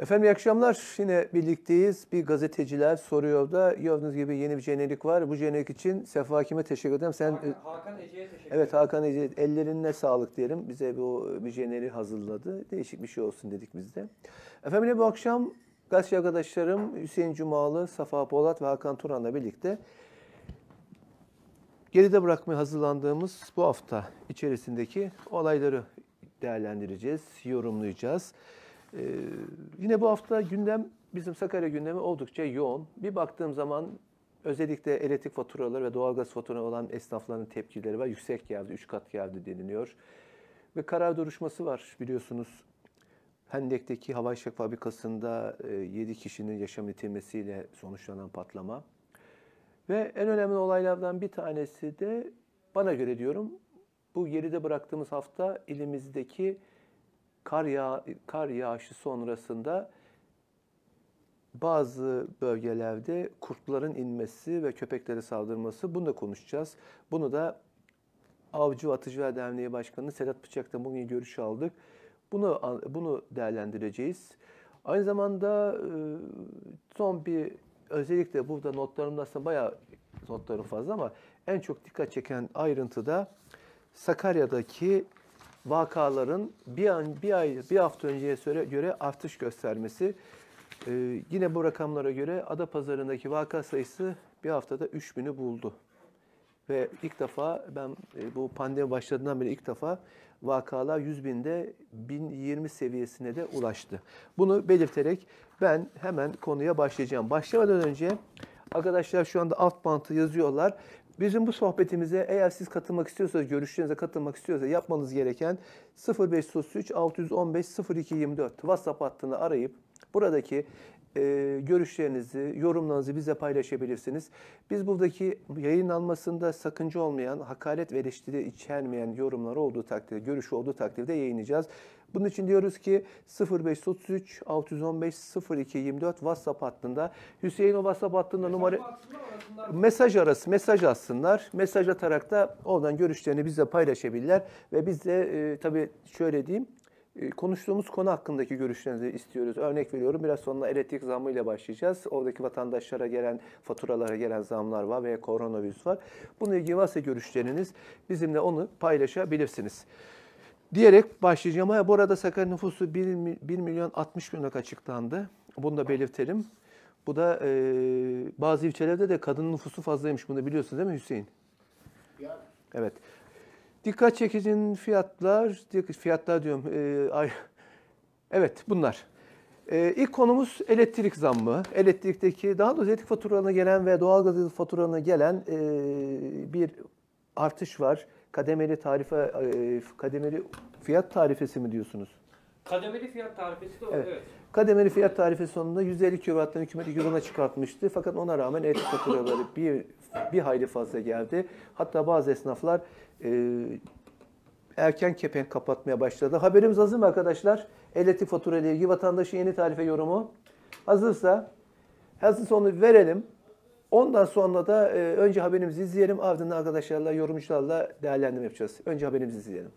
Efendim iyi akşamlar. Yine birlikteyiz. Bir gazeteciler soruyor da gördüğünüz gibi yeni bir jenerik var. Bu jenerik için Sefa Hakim'e teşekkür ederim. Sen Hakan, Hakan Ece'ye teşekkür Evet Hakan Ece ellerine sağlık diyelim. Bize bu bir jeneri hazırladı. Değişik bir şey olsun dedik biz de. Efendim yine bu akşam gazeteci arkadaşlarım Hüseyin Cumalı, Safa Polat ve Hakan Turan'la birlikte geride bırakmaya hazırlandığımız bu hafta içerisindeki olayları değerlendireceğiz, yorumlayacağız. Ee, yine bu hafta gündem, bizim Sakarya gündemi oldukça yoğun. Bir baktığım zaman özellikle elektrik faturaları ve doğalgaz faturaları olan esnafların tepkileri var. Yüksek geldi, 3 kat geldi deniliyor. Ve karar duruşması var biliyorsunuz. Hendek'teki hava işek fabrikasında 7 kişinin yaşam yitirmesiyle sonuçlanan patlama. Ve en önemli olaylardan bir tanesi de bana göre diyorum bu geride bıraktığımız hafta ilimizdeki kar, yağ, kar yağışı sonrasında bazı bölgelerde kurtların inmesi ve köpeklere saldırması bunu da konuşacağız. Bunu da Avcı Atıcılar Derneği Başkanı Sedat Bıçak'ta bugün görüş aldık. Bunu bunu değerlendireceğiz. Aynı zamanda son bir özellikle burada notlarımda aslında bayağı notlarım fazla ama en çok dikkat çeken ayrıntıda Sakarya'daki vakaların bir an bir ay bir hafta önceye göre artış göstermesi. Ee, yine bu rakamlara göre Adapazarı'ndaki vaka sayısı bir haftada 3000'ü buldu. Ve ilk defa ben e, bu pandemi başladığından beri ilk defa vakalar 100 binde 1020 seviyesine de ulaştı. Bunu belirterek ben hemen konuya başlayacağım. Başlamadan önce arkadaşlar şu anda alt bantı yazıyorlar. Bizim bu sohbetimize eğer siz katılmak istiyorsanız, görüşlerinize katılmak istiyorsanız yapmanız gereken 0533 615 0224 WhatsApp hattını arayıp buradaki e, görüşlerinizi, yorumlarınızı bize paylaşabilirsiniz. Biz buradaki yayınlanmasında sakınca olmayan, hakaret ve eleştiri içermeyen yorumlar olduğu takdirde, görüşü olduğu takdirde yayınlayacağız. Bunun için diyoruz ki 0533 615 0224 WhatsApp hattında Hüseyin o WhatsApp hattında numara mesaj arası mesaj atsınlar. Mesaj atarak da oradan görüşlerini bizle paylaşabilirler ve biz de e, tabii şöyle diyeyim konuştuğumuz konu hakkındaki görüşlerinizi istiyoruz. Örnek veriyorum biraz sonra elektrik zammıyla başlayacağız. Oradaki vatandaşlara gelen faturalara gelen zamlar var veya koronavirüs var. Bununla ilgili varsa görüşleriniz bizimle onu paylaşabilirsiniz. Diyerek başlayacağım. Ha, bu arada Sakarya nüfusu 1, 1 milyon 60 bin açıklandı. Bunu da belirtelim. Bu da e, bazı ilçelerde de kadın nüfusu fazlaymış. Bunu biliyorsunuz değil mi Hüseyin? Ya. Evet. Dikkat çekicin fiyatlar, fiyatlar diyorum. E, ay, evet bunlar. E, ilk konumuz elektrik zammı. Elektrikteki, daha doğrusu elektrik faturalarına gelen ve doğalgaz faturalarına gelen e, bir artış var. Kademeli tarife, e, kademeli fiyat tarifesi mi diyorsunuz? Kademeli fiyat tarifesi de evet. evet. Kademeli fiyat tarifesi sonunda 150 kW'dan hükümet 2 çıkartmıştı. Fakat ona rağmen elektrik faturaları bir, bir hayli fazla geldi. Hatta bazı esnaflar e, erken kepenk kapatmaya başladı. Haberimiz hazır mı arkadaşlar? Elektrik fatura ile ilgili vatandaşın yeni tarife yorumu. Hazırsa hazırsa onu verelim. Ondan sonra da e, önce haberimizi izleyelim. Ardından arkadaşlarla, yorumcularla değerlendirme yapacağız. Önce haberimizi izleyelim.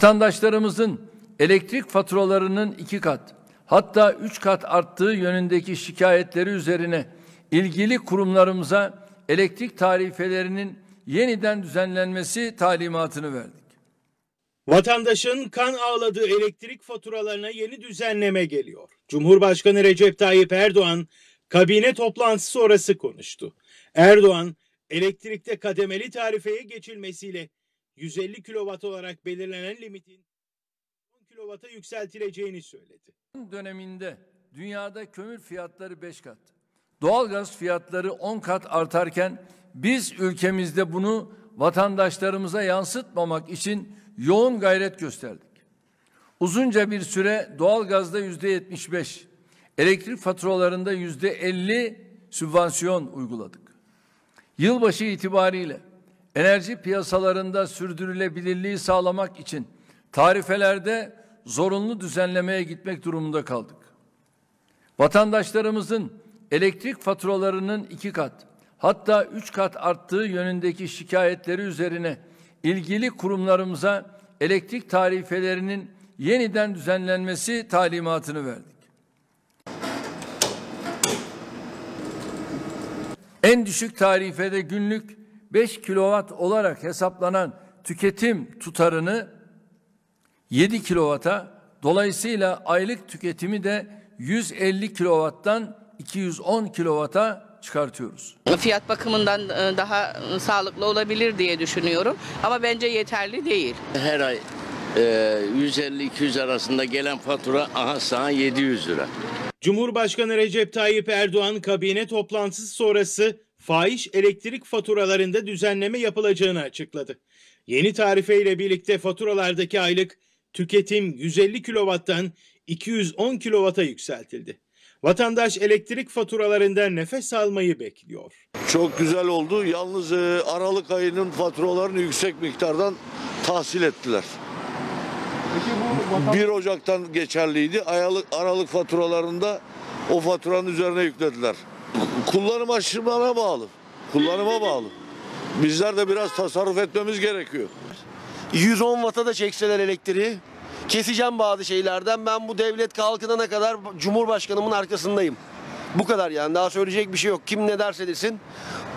Vatandaşlarımızın elektrik faturalarının iki kat hatta üç kat arttığı yönündeki şikayetleri üzerine ilgili kurumlarımıza elektrik tarifelerinin yeniden düzenlenmesi talimatını verdik. Vatandaşın kan ağladığı elektrik faturalarına yeni düzenleme geliyor. Cumhurbaşkanı Recep Tayyip Erdoğan kabine toplantısı sonrası konuştu. Erdoğan elektrikte kademeli tarifeye geçilmesiyle 150 kW olarak belirlenen limitin 10 kW'a yükseltileceğini söyledi. Döneminde dünyada kömür fiyatları 5 kat, doğalgaz fiyatları 10 kat artarken biz ülkemizde bunu vatandaşlarımıza yansıtmamak için yoğun gayret gösterdik. Uzunca bir süre doğalgazda yüzde 75, elektrik faturalarında yüzde 50 sübvansiyon uyguladık. Yılbaşı itibariyle enerji piyasalarında sürdürülebilirliği sağlamak için tarifelerde zorunlu düzenlemeye gitmek durumunda kaldık. Vatandaşlarımızın elektrik faturalarının iki kat hatta üç kat arttığı yönündeki şikayetleri üzerine ilgili kurumlarımıza elektrik tarifelerinin yeniden düzenlenmesi talimatını verdik. En düşük tarifede günlük 5 kilowatt olarak hesaplanan tüketim tutarını 7 kilowata, dolayısıyla aylık tüketimi de 150 kilowatttan 210 kilowata çıkartıyoruz. Fiyat bakımından e, daha e, sağlıklı olabilir diye düşünüyorum. Ama bence yeterli değil. Her ay e, 150-200 arasında gelen fatura aha sana 700 lira. Cumhurbaşkanı Recep Tayyip Erdoğan kabine toplantısı sonrası fahiş elektrik faturalarında düzenleme yapılacağını açıkladı. Yeni tarife ile birlikte faturalardaki aylık tüketim 150 kW'tan 210 kW'a yükseltildi. Vatandaş elektrik faturalarında nefes almayı bekliyor. Çok güzel oldu. Yalnız e, Aralık ayının faturalarını yüksek miktardan tahsil ettiler. 1 Ocak'tan geçerliydi. Aralık, Aralık faturalarında o faturanın üzerine yüklediler. Kullanım aşımlarına bağlı. Kullanıma bağlı. Bizler de biraz tasarruf etmemiz gerekiyor. 110 Watt'a da çekseler elektriği keseceğim bazı şeylerden. Ben bu devlet kalkınana kadar Cumhurbaşkanımın arkasındayım. Bu kadar yani daha söyleyecek bir şey yok. Kim ne derse desin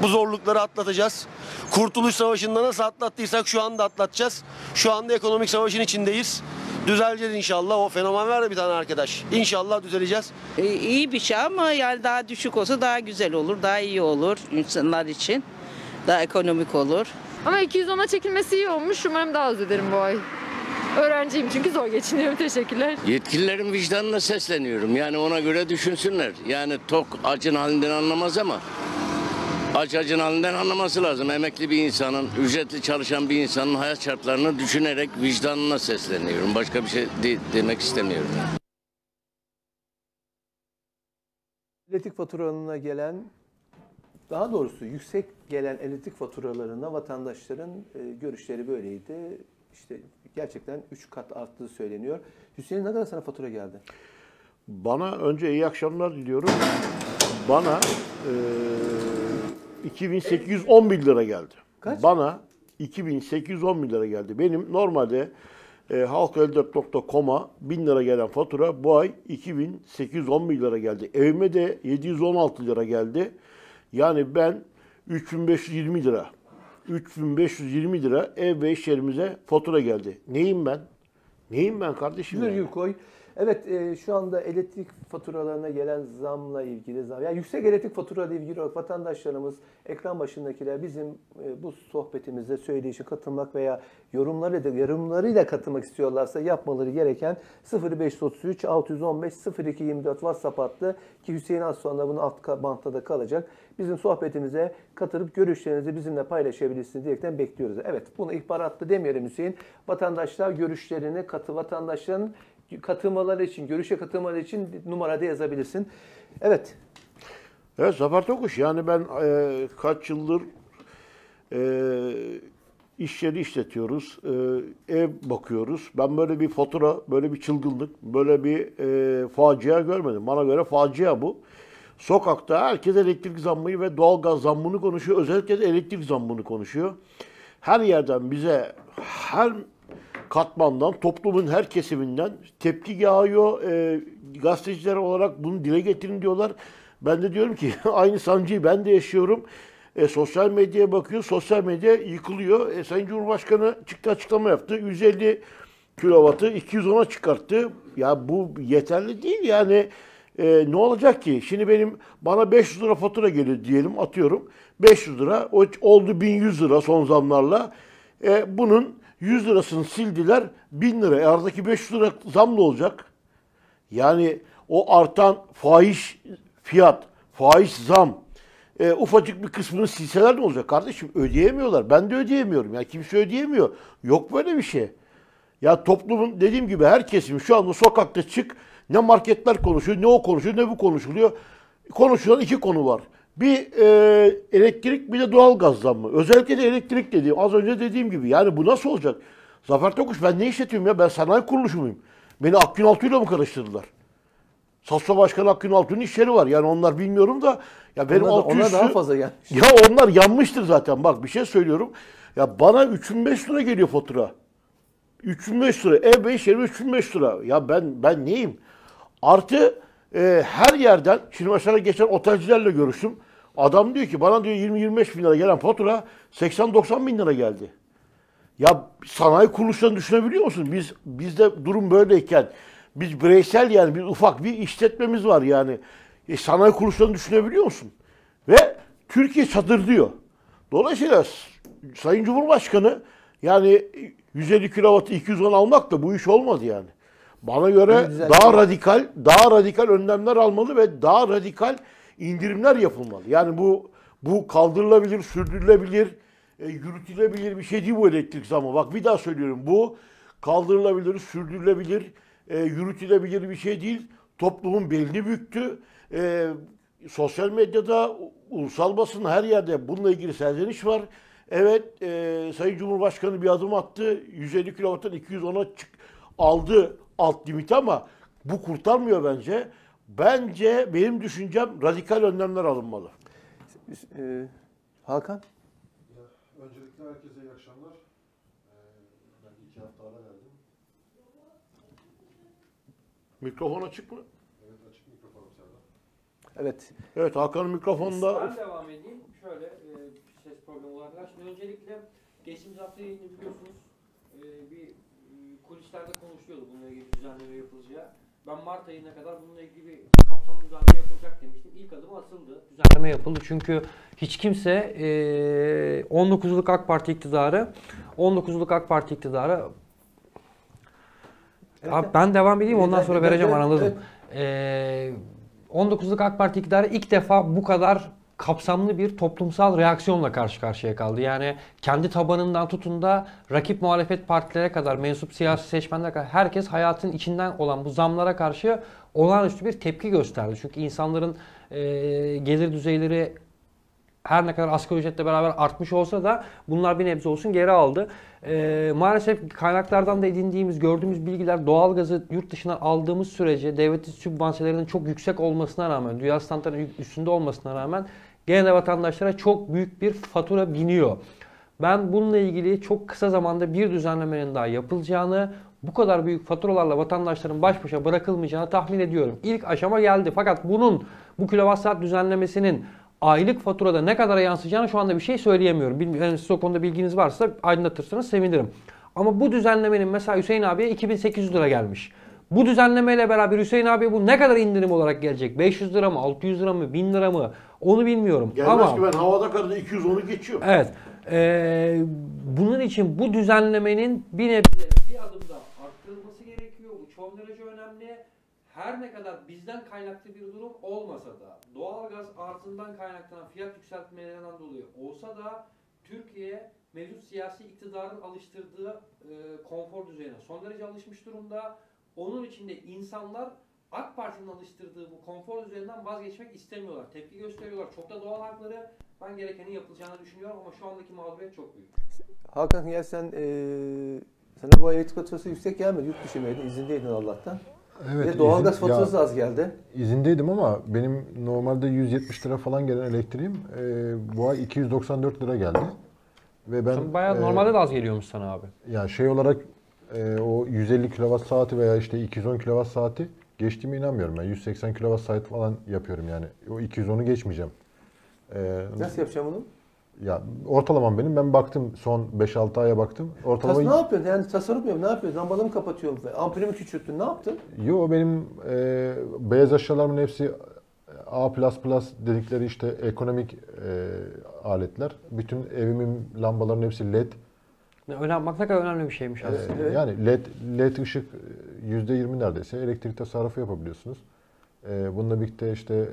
bu zorlukları atlatacağız. Kurtuluş Savaşı'nda nasıl atlattıysak şu anda atlatacağız. Şu anda ekonomik savaşın içindeyiz. Düzeleceğiz inşallah. O fenomen var bir tane arkadaş. İnşallah düzeleceğiz. E, iyi bir şey ama yani daha düşük olsa daha güzel olur, daha iyi olur insanlar için. Daha ekonomik olur. Ama 210'a çekilmesi iyi olmuş. Umarım daha az öderim bu ay. Öğrenciyim çünkü zor geçiniyorum. Teşekkürler. Yetkililerin vicdanına sesleniyorum. Yani ona göre düşünsünler. Yani tok acın halinden anlamaz ama aç acın halinden anlaması lazım. Emekli bir insanın, ücretli çalışan bir insanın hayat şartlarını düşünerek vicdanına sesleniyorum. Başka bir şey de- demek istemiyorum. Elektrik faturalarına gelen, daha doğrusu yüksek gelen elektrik faturalarına vatandaşların e, görüşleri böyleydi. İşte gerçekten 3 kat arttığı söyleniyor. Hüseyin ne kadar sana fatura geldi? Bana önce iyi akşamlar diliyorum. Bana e, 2811 lira geldi. Kaç? Bana 2811 lira geldi. Benim normalde e, halk54.com'a 1000 lira gelen fatura bu ay 2811 lira geldi. Evime de 716 lira geldi. Yani ben 3520 lira 3520 lira ev ve iş yerimize fatura geldi. Neyim ben? Neyim ben kardeşim? yani? Virgül koy. Evet e, şu anda elektrik faturalarına gelen zamla ilgili zam. Yani yüksek elektrik faturalarıyla ilgili olarak vatandaşlarımız, ekran başındakiler bizim e, bu sohbetimize söyleyişe katılmak veya yorumları da yorumlarıyla katılmak istiyorlarsa yapmaları gereken 0533 615 0224 WhatsApp hattı ki Hüseyin az sonra bunun alt bantta da kalacak. Bizim sohbetimize katılıp görüşlerinizi bizimle paylaşabilirsiniz diyerekten bekliyoruz. Evet bunu ihbaratlı demeyelim Hüseyin. Vatandaşlar görüşlerini katı vatandaşların katılmaları için, görüşe katılmaları için numarada yazabilirsin. Evet. Evet Zafer Tokuş yani ben e, kaç yıldır e, iş yeri işletiyoruz, e, ev bakıyoruz. Ben böyle bir fatura, böyle bir çılgınlık, böyle bir e, facia görmedim. Bana göre facia bu. Sokakta herkes elektrik zammını ve doğalgaz zammını konuşuyor. Özellikle de elektrik zammını konuşuyor. Her yerden bize, her katmandan, toplumun her kesiminden tepki yağıyor. E, gazeteciler olarak bunu dile getirin diyorlar. Ben de diyorum ki aynı sancıyı ben de yaşıyorum. E, sosyal medyaya bakıyor, sosyal medya yıkılıyor. E, Sayın Cumhurbaşkanı çıktı açıklama yaptı. 150 kilovatı 210'a çıkarttı. Ya bu yeterli değil yani. E, ne olacak ki? Şimdi benim bana 500 lira fatura geliyor diyelim atıyorum. 500 lira oldu 1100 lira son zamlarla. E, bunun 100 lirasını sildiler 1000 lira. E, aradaki 500 lira zam ne olacak? Yani o artan fahiş fiyat, fahiş zam, e, ufacık bir kısmını silseler ne olacak kardeşim? Ödeyemiyorlar. Ben de ödeyemiyorum. Yani kimse ödeyemiyor. Yok böyle bir şey. Ya toplumun dediğim gibi her kesim şu anda sokakta çık ne marketler konuşuyor, ne o konuşuyor, ne bu konuşuluyor. Konuşulan iki konu var. Bir e, elektrik bir de doğal gaz zammı. Özellikle de elektrik dediğim az önce dediğim gibi. Yani bu nasıl olacak? Zafer Tokuş ben ne işletiyorum ya? Ben sanayi kuruluşu muyum? Beni Akgün Altuğ'yla mı karıştırdılar? Sasma Başkanı Akgün Altuğ'un iş yeri var. Yani onlar bilmiyorum da ya benim Onlar, altı onlar üstü- daha fazla gelmiş. ya onlar yanmıştır zaten. Bak bir şey söylüyorum. Ya bana 3500 lira geliyor fatura. 3500 lira. Ev 5 yeri 3500 lira. Ya ben ben neyim? Artı e, her yerden şimdi mesela geçen otelcilerle görüştüm. Adam diyor ki bana diyor 20-25 bin lira gelen fatura 80-90 bin lira geldi. Ya sanayi kuruluşlarını düşünebiliyor musun? Biz bizde durum böyleyken biz bireysel yani bir ufak bir işletmemiz var yani. E, sanayi kuruluşlarını düşünebiliyor musun? Ve Türkiye çadır diyor. Dolayısıyla Sayın Cumhurbaşkanı yani 150 kilovatı 210 almak da bu iş olmadı yani. Bana göre daha radikal, daha radikal önlemler almalı ve daha radikal indirimler yapılmalı. Yani bu bu kaldırılabilir, sürdürülebilir, e, yürütülebilir bir şey değil bu elektrik zammı. Bak bir daha söylüyorum. Bu kaldırılabilir, sürdürülebilir, e, yürütülebilir bir şey değil. Toplumun belini büktü. E, sosyal medyada, ulusal basın her yerde bununla ilgili serzeniş var. Evet, e, Sayın Cumhurbaşkanı bir adım attı. 150 kilovattan 210'a çık, aldı alt limiti ama bu kurtarmıyor bence. Bence benim düşüncem radikal önlemler alınmalı. Ee, Hakan? Öncelikle herkese iyi akşamlar. Ee, ben iki hafta ara verdim. Mikrofon açık mı? Evet açık mikrofonum Serdar. Evet. Evet Hakan'ın mikrofonunda Ben devam edeyim. Şöyle e, ses problemi olabilir. Şimdi öncelikle geçtiğimiz hafta yayını biliyorsunuz e, bir e, kulislerde konuşuyordu bununla ilgili düzenleme yapılacağı. Ben Mart ayına kadar bununla ilgili bir kapsamlı düzenleme yapılacak demiştim. İlk adım atıldı. Düzenleme yapıldı çünkü hiç kimse e, 19'luk AK Parti iktidarı 19'luk AK Parti iktidarı Abi ben devam edeyim ondan Evet, sonra evet, vereceğim evet, anladım. Ee, 19'luk AK Parti iktidarı ilk defa bu kadar kapsamlı bir toplumsal reaksiyonla karşı karşıya kaldı. Yani kendi tabanından tutun da rakip muhalefet partilere kadar, mensup siyasi seçmenlere kadar herkes hayatın içinden olan bu zamlara karşı olağanüstü bir tepki gösterdi. Çünkü insanların e, gelir düzeyleri her ne kadar asgari ücretle beraber artmış olsa da bunlar bir nebze olsun geri aldı. Ee, maalesef kaynaklardan da edindiğimiz, gördüğümüz bilgiler doğalgazı yurt dışından aldığımız sürece devletin sübvanselerinin çok yüksek olmasına rağmen, dünya standartlarının üstünde olmasına rağmen gene vatandaşlara çok büyük bir fatura biniyor. Ben bununla ilgili çok kısa zamanda bir düzenlemenin daha yapılacağını, bu kadar büyük faturalarla vatandaşların baş başa bırakılmayacağını tahmin ediyorum. İlk aşama geldi fakat bunun bu kilowatt saat düzenlemesinin aylık faturada ne kadara yansıyacağını şu anda bir şey söyleyemiyorum. Bilmiyorum, yani siz o konuda bilginiz varsa aydınlatırsanız sevinirim. Ama bu düzenlemenin mesela Hüseyin abiye 2800 lira gelmiş. Bu düzenlemeyle beraber Hüseyin abiye bu ne kadar indirim olarak gelecek? 500 lira mı, 600 lira mı, 1000 lira mı? Onu bilmiyorum. gelmez Ama ki ben havada karada 210'u geçiyor. Evet. Ee, bunun için bu düzenlemenin bir nebze bir adım daha arttırılması gerekiyor. Bu çok derece önemli. Her ne kadar bizden kaynaklı bir durum olmasa da doğalgaz arzından kaynaklanan fiyat yükseltmelerinden dolayı olsa da Türkiye mevcut siyasi iktidarın alıştırdığı e, konfor düzeyine son derece alışmış durumda. Onun için de insanlar AK Parti'nin alıştırdığı bu konfor düzeyinden vazgeçmek istemiyorlar. Tepki gösteriyorlar. Çok da doğal hakları. Ben gerekenin yapılacağını düşünüyorum ama şu andaki mağduriyet çok büyük. Hakan gel sen eee sana bu elektrik faturası yüksek gelmedi. Yurt dışı izindeydin Allah'tan. Evet, Ve doğalgaz izin- faturası ya, az geldi. izindeydim ama benim normalde 170 lira falan gelen elektriğim e, bu ay 294 lira geldi. Ve ben Sen bayağı e, normalde de az geliyormuş sana abi. ya şey olarak e, o 150 kWh saati veya işte 210 kWh saati geçtiğime inanmıyorum. Ben 180 kWh saat falan yapıyorum yani. O 210'u geçmeyeceğim. E, Nasıl yapacağım bunu? Ya ortalamam benim. Ben baktım son 5-6 aya baktım. Tas, Ortalama ne yapıyorsun? Yani tasarruf mu? Ne yapıyorsun? Lambaları mı kapatıyorsun? Ampulümü küçülttün. Ne yaptın? Yo benim e, beyaz eşyalarımın hepsi A++ dedikleri işte ekonomik e, aletler. Bütün evimin lambalarının hepsi led. Ne, önemli, bak ne kadar önemli bir şeymiş E, aslında. Evet. Yani led led ışık e, %20 neredeyse elektrik tasarrufu yapabiliyorsunuz. E, bununla birlikte işte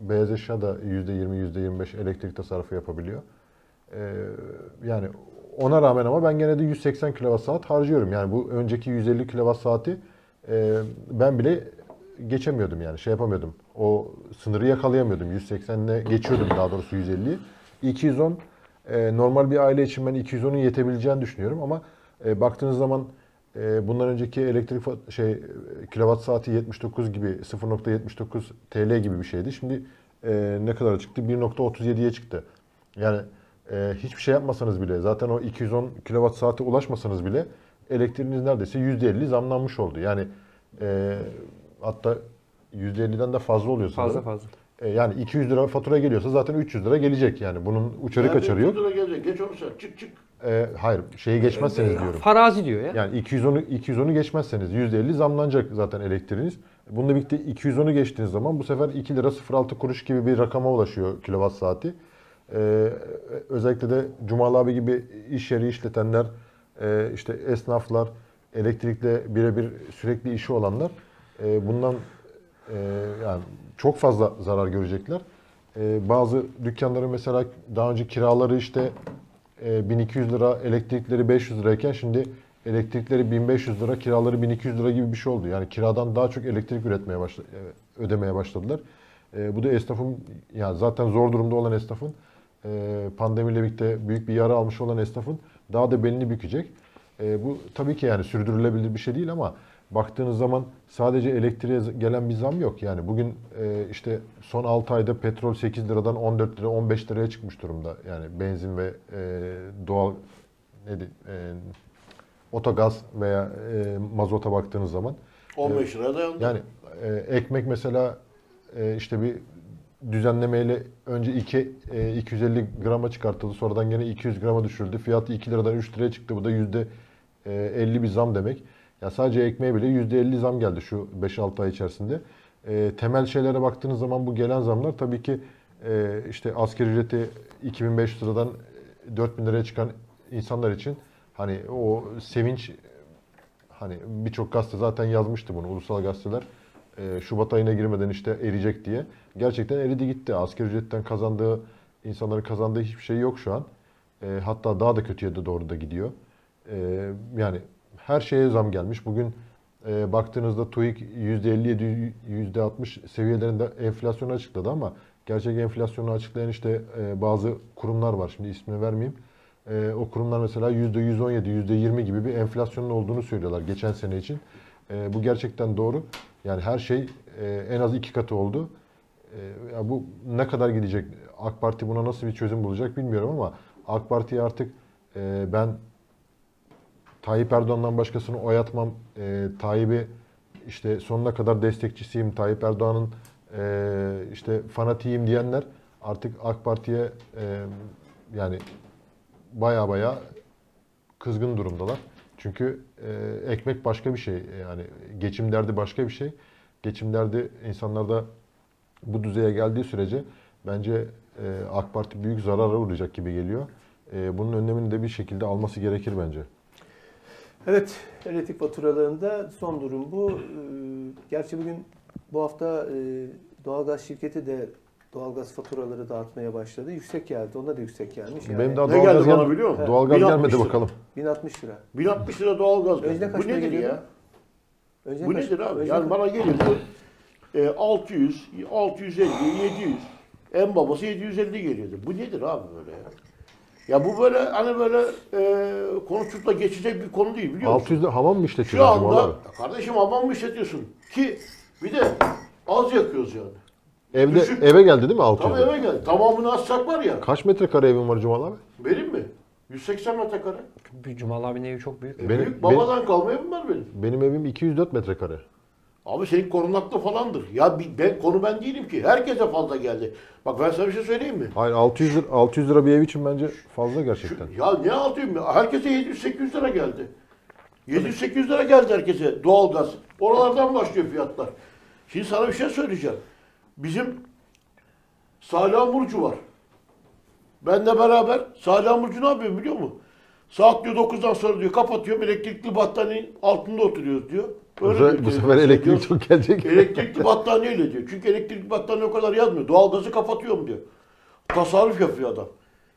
beyaz eşya da %20 %25 elektrik tasarrufu yapabiliyor. E, yani ona rağmen ama ben gene de 180 kWh harcıyorum. Yani bu önceki 150 kWh saati e, ben bile geçemiyordum yani şey yapamıyordum. O sınırı yakalayamıyordum. 180'le geçiyordum daha doğrusu 150'yi. 210 e, normal bir aile için ben 210'un yetebileceğini düşünüyorum ama e, baktığınız zaman e, bundan önceki elektrik şey e, kilowatt saati 79 gibi 0.79 TL gibi bir şeydi. Şimdi e, ne kadar çıktı? 1.37'ye çıktı. Yani e, hiçbir şey yapmasanız bile zaten o 210 kilowatt saate ulaşmasanız bile elektriğiniz neredeyse %50 zamlanmış oldu. Yani e, hatta %50'den de fazla oluyor sanırım. Fazla fazla. E, yani 200 lira fatura geliyorsa zaten 300 lira gelecek yani. Bunun uçarı Yani kaçarı yok. 300 lira gelecek. Geç onu sen. Çık çık. E, hayır şeyi geçmezseniz diyorum. Farazi diyor ya. Yani 210'u 210'u geçmezseniz %50 zamlanacak zaten elektriğiniz. Bununla birlikte 210'u geçtiğiniz zaman bu sefer 2 lira 06 kuruş gibi bir rakama ulaşıyor kilowatt saati. Ee, özellikle de Cumalı abi gibi iş yeri işletenler, e, işte esnaflar, elektrikle birebir sürekli işi olanlar e, bundan e, yani çok fazla zarar görecekler. E, bazı dükkanların mesela daha önce kiraları işte e, 1200 lira, elektrikleri 500 lirayken şimdi elektrikleri 1500 lira, kiraları 1200 lira gibi bir şey oldu. Yani kiradan daha çok elektrik üretmeye başla, e, ödemeye başladılar. E, bu da esnafın, yani zaten zor durumda olan esnafın, e, pandemiyle birlikte büyük bir yara almış olan esnafın daha da belini bükecek. E, bu tabii ki yani sürdürülebilir bir şey değil ama baktığınız zaman sadece elektriğe gelen bir zam yok. Yani bugün e, işte son 6 ayda petrol 8 liradan 14 lira 15 liraya çıkmış durumda. Yani benzin ve e, doğal ne diyeyim, e, otogaz veya e, mazota baktığınız zaman. 15 liraya dayandı. Yani e, ekmek mesela e, işte bir düzenlemeyle önce 2 e, 250 grama çıkartıldı. Sonradan gene 200 grama düşürüldü. Fiyatı 2 liradan 3 liraya çıktı. Bu da yüzde e, 50 bir zam demek. Ya sadece ekmeğe bile yüzde 50 zam geldi şu 5-6 ay içerisinde. E, temel şeylere baktığınız zaman bu gelen zamlar tabii ki e, işte asgari ücreti 2500 liradan 4000 liraya çıkan insanlar için hani o sevinç hani birçok gazete zaten yazmıştı bunu ulusal gazeteler. E, Şubat ayına girmeden işte eriyecek diye. Gerçekten eridi gitti. Asgari ücretten kazandığı, insanların kazandığı hiçbir şey yok şu an. E, hatta daha da kötüye de doğru da gidiyor. E, yani her şeye zam gelmiş. Bugün e, baktığınızda TÜİK %57, %60 seviyelerinde enflasyonu açıkladı ama gerçek enflasyonu açıklayan işte e, bazı kurumlar var. Şimdi ismini vermeyeyim. E, o kurumlar mesela %117, %20 gibi bir enflasyonun olduğunu söylüyorlar geçen sene için. E, bu gerçekten doğru. Yani her şey e, en az iki katı oldu. E, ya bu ne kadar gidecek? AK Parti buna nasıl bir çözüm bulacak bilmiyorum ama AK Parti'ye artık e, ben Tayyip Erdoğan'dan başkasını oy atmam. E, Tayyip'i işte sonuna kadar destekçisiyim. Tayyip Erdoğan'ın e, işte fanatiyim diyenler artık AK Parti'ye e, yani baya baya kızgın durumdalar. Çünkü e, ekmek başka bir şey. Yani geçim derdi başka bir şey. Geçim derdi insanlarda bu düzeye geldiği sürece bence e, AK Parti büyük zarara uğrayacak gibi geliyor. E, bunun önlemini de bir şekilde alması gerekir bence. Evet, elektrik faturalarında son durum bu. Ee, Gerçi bugün bu hafta e, doğalgaz şirketi de doğalgaz faturaları dağıtmaya başladı. Yüksek geldi. Ona da yüksek gelmiş. Yani Benim daha Ne doğalgaz geldi bana biliyor musun? Doğalgaz 1060 gelmedi lira. bakalım. 1060 lira. 1060 lira doğalgaz geldi. kaç Bu nedir geliyordu? ya? Önce Bu kaç- nedir abi? önce Yani kaç- bana geliyordu e, 600, 650, 700. En babası 750 geliyordu. Bu nedir abi böyle ya? Ya bu böyle hani böyle e, konuşup da geçecek bir konu değil biliyor musun? 600'de hamam mı Şu işletiyorlar Cumali anda abi? kardeşim hamam mı işletiyorsun? Ki bir de az yakıyoruz yani. Evde Düşün. eve geldi değil mi Tabii 600'de? eve gel. Tamamını açsak var ya. Kaç metrekare evin var Cumali abi? Benim mi? 180 metrekare. Bir Cumalı abinin evi çok büyük. Benim- Büyük babadan kalma evim var benim. Benim evim 204 metrekare. Abi senin korunaklı falandır. Ya ben, konu ben değilim ki. Herkese fazla geldi. Bak ben sana bir şey söyleyeyim mi? Hayır 600 lira, 600 lira bir ev için bence fazla gerçekten. Ya ne atayım ya? Herkese 700-800 lira geldi. 700-800 lira geldi herkese doğalgaz. Oralardan başlıyor fiyatlar. Şimdi sana bir şey söyleyeceğim. Bizim Salih Hamurcu var. Benle beraber Salih Hamurcu ne yapıyor biliyor musun? Saat diyor 9'dan sonra diyor kapatıyorum elektrikli battaniyenin altında oturuyoruz diyor. Öyle Bu sefer, bu sefer televizyon elektrik diyor. çok gelecek. Elektrikli battaniyeyle diyor. Çünkü elektrikli battaniye o kadar yazmıyor. Doğalgazı kapatıyorum diyor. Tasarruf yapıyor adam.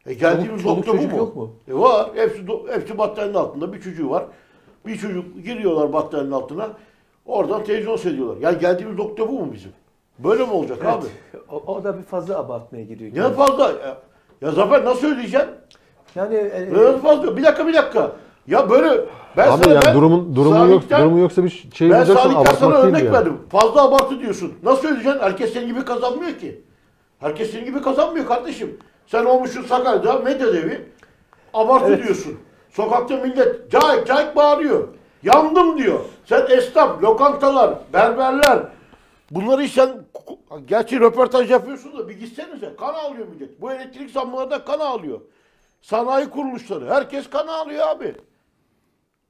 E geldiğimiz çoluk nokta bu mu? yok mu? E var. Hepsi, hepsi battaniyenin altında. Bir çocuğu var. Bir çocuk giriyorlar battaniyenin altına. Oradan televizyon seyrediyorlar. Yani geldiğimiz nokta bu mu bizim? Böyle mi olacak Evet, abi? O, o da bir fazla abartmaya giriyor. Ne fazla? Ya, ya Zafer nasıl ödeyeceksin? Yani e, Ne fazla? Bir dakika bir dakika. Ya böyle ben Abi sana yani ben durumun durumun yok durumun yoksa bir şey ben sana abartmak değil örnek yani. verdim. Fazla abartı diyorsun. Nasıl ödeyeceksin? Herkes senin gibi kazanmıyor ki. Herkes senin gibi kazanmıyor kardeşim. Sen olmuşsun Sakarya'da medya devi. Abartı Evet. diyorsun. Sokakta millet cayık cayık bağırıyor. Yandım diyor. Sen esnaf, lokantalar, berberler bunları sen gerçi röportaj yapıyorsun da bir gitsenize. Kan ağlıyor millet. Bu elektrik zamlarında kan ağlıyor. Sanayi kuruluşları. Herkes kan ağlıyor abi.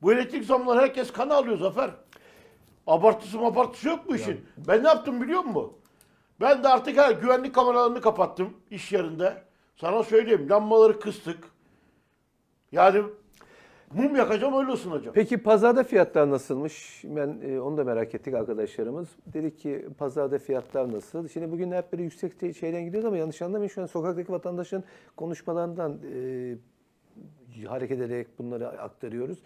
Bu elektrik zamları herkes kan ağlıyor Zafer. Abartısı mabartısı yok bu işin. Ben ne yaptım biliyor musun? Ben de artık her güvenlik kameralarını kapattım iş yerinde. Sana söyleyeyim lambaları kıstık. Yani mum yakacağım öyle ısınacağım. Peki pazarda fiyatlar nasılmış? Ben e, onu da merak ettik arkadaşlarımız. Dedik ki pazarda fiyatlar nasıl? Şimdi bugün hep böyle yüksek şeyden gidiyoruz ama yanlış anlamayın şu an sokaktaki vatandaşın konuşmalarından e, hareket ederek bunları aktarıyoruz.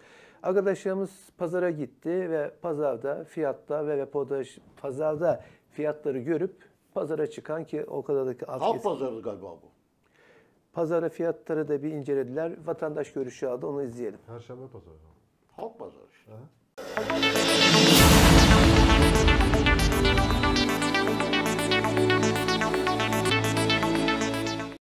Arkadaşlarımız pazara gitti ve pazarda fiyatlar ve reportaj pazarda fiyatları görüp pazara çıkan ki o kadar da az Halk pazarı galiba bu. Pazara fiyatları da bir incelediler. Vatandaş görüşü aldı. Onu izleyelim. Perşembe pazarı. Halk pazarı işte.